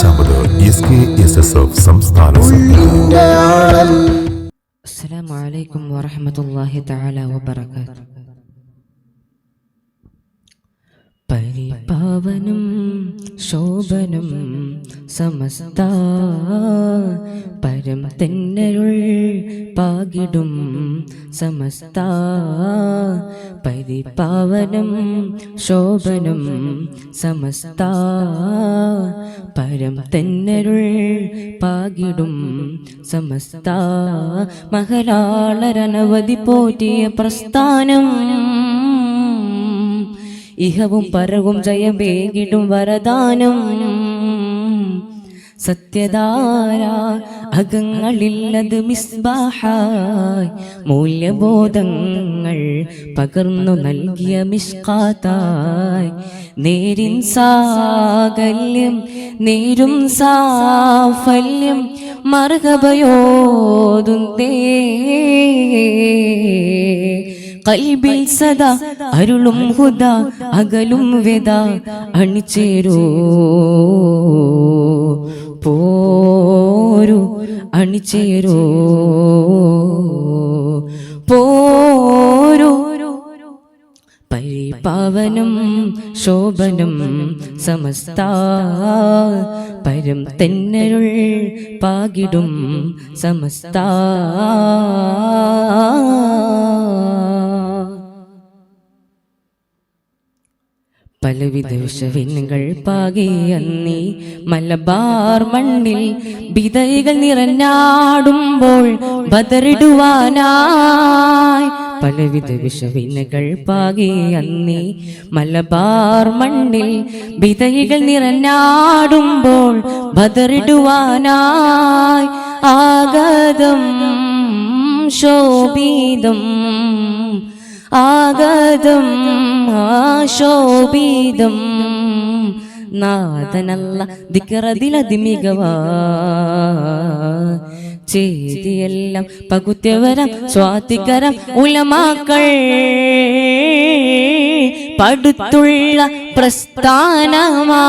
അഞ്ചാമത് S K S S F സംസ്ഥാന അസ്സലാമു അലൈക്കും വറഹമത്തല്ലാഹി തആല വബറകാത്ത് പരിപാ അവനും ശോഭനും സമസ്ത പരം തെന്നരുൾ പാകിടും സമസ്ത പരിപാവനം ശോഭനം സമസ്ത പരം തെന്നരുൾ പാകിടും സമസ്ത മഹലാളരനവധി പോറ്റിയ പ്രസ്ഥാനം ഇഹവും പരവും ജയമേകിടും വരദാനം. സത്യധാര അകങ്ങളില്ലത് മിസ്ബാഹായ്. മൂല്യബോധങ്ങൾ പകർന്നു നൽകിയ മിഷ്കാത്തായ് നേരിൻ സാകല്യം നേരും സാഫല്യം. മർഹബയോതുന്നേ. കൽബിൽ സദാ അരുളും ഹുദ അകലും വേദ അണിചേരോ. പോരു അണിചേരോ. പോരു പരിപാവനം ശോഭനം സമസ്ത പരം തെന്നരുൾ പാകിടും സമസ്ത പലവിധ വിഷവിനുകൾ മലബാർ മണ്ണിൽ വിതൈകൾ നിറഞ്ഞാടുമ്പോൾ ബദറിടുവാനായി. പലവിധ വിഷവിനുകൾ പാകിയന്നീ മലബാർ മണ്ണിൽ വിതൈകൾ നിറഞ്ഞാടുമ്പോൾ ബദറിടുവാനായി. ആഗതം ശോഭീതം ആഗതം ആശോഭിതം. നാഥനല്ല ദിക്കറതിലതിമികവാ. ചേതിയെല്ലാം പകുത്യവരം സ്വാതികരം ഉലമാക്കൾ. പടുത്തുള്ള പ്രസ്ഥാനമാ.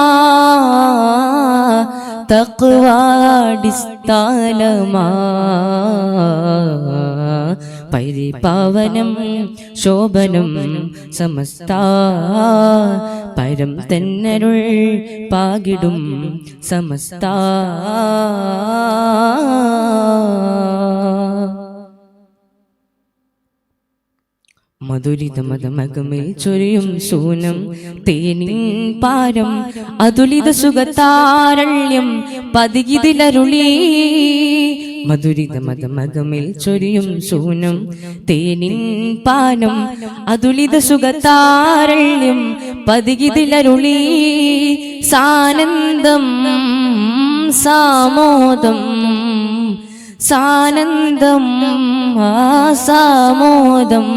തക്വാടിസ്ഥാനമാ പരിപാവനം ശോഭനം സമസ്ത. പരം തന്നരുൾ പാകിടും സമസ്ത. മധുരിത മതമകമേ ചൊരിയും സൂനം തേനി പാരം അതുലിത സുഗതാരള്യം പതികിതിലരുളി. മധുരിതമതമകമിൽ ചൊരിയും സൂനം തേനിൻ പാനം അതുലിത സുഖതാരള്യം പതികിതിലരുളി. സാനന്ദം സാമോദം സാനന്ദം ആസാമോദം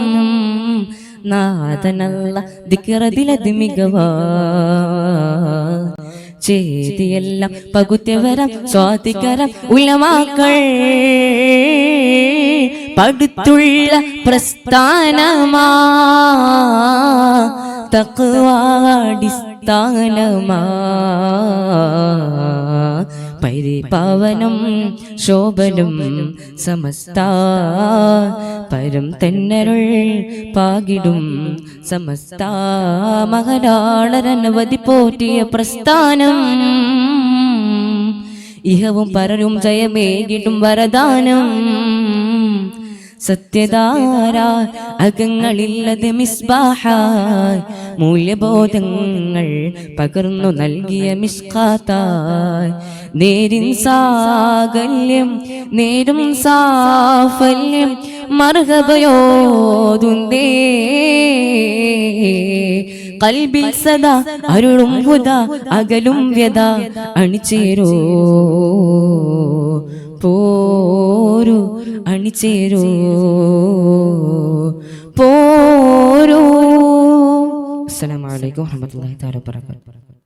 നാഥനല്ല ദിക്കറതിലതി മികവാ ചെയ്തിയെല്ലാം പകുത്യവരം സ്വാതികരം ഉലമാക്കൾ. പടുത്തുള്ള പ്രസ്ഥാനമാ. തക്വാടിസ്ഥാനമാ. പരിപാവനം ശോഭനം സമസ്ത പരം തെന്നരുൾ പാകിടും സമസ്ത മകരാളരനവധി പോറ്റിയ പ്രസ്ഥാനം. ഇഹവും പരരും ജയമേകിടും വരദാനം. സത്യധാര അകങ്ങളില്ലത് മിസ്ബാഹ മൂല്യബോധങ്ങൾ പകർന്നു നൽകിയ മിസ്കാത്തായ് നേരിൻ സാകല്യം നേരും സാഫല്യം മർഹബയോതുന്നേ. കൽബിൽ സദാ അരുളും ഹുദ അകലും വ്യത അണിചേരോ. പോരു അണിചേരൂ. പോരൂ. അസ്സലാമു അലൈക്കും വറഹ്മത്തുള്ളാഹി തആല വബറകാതുഹു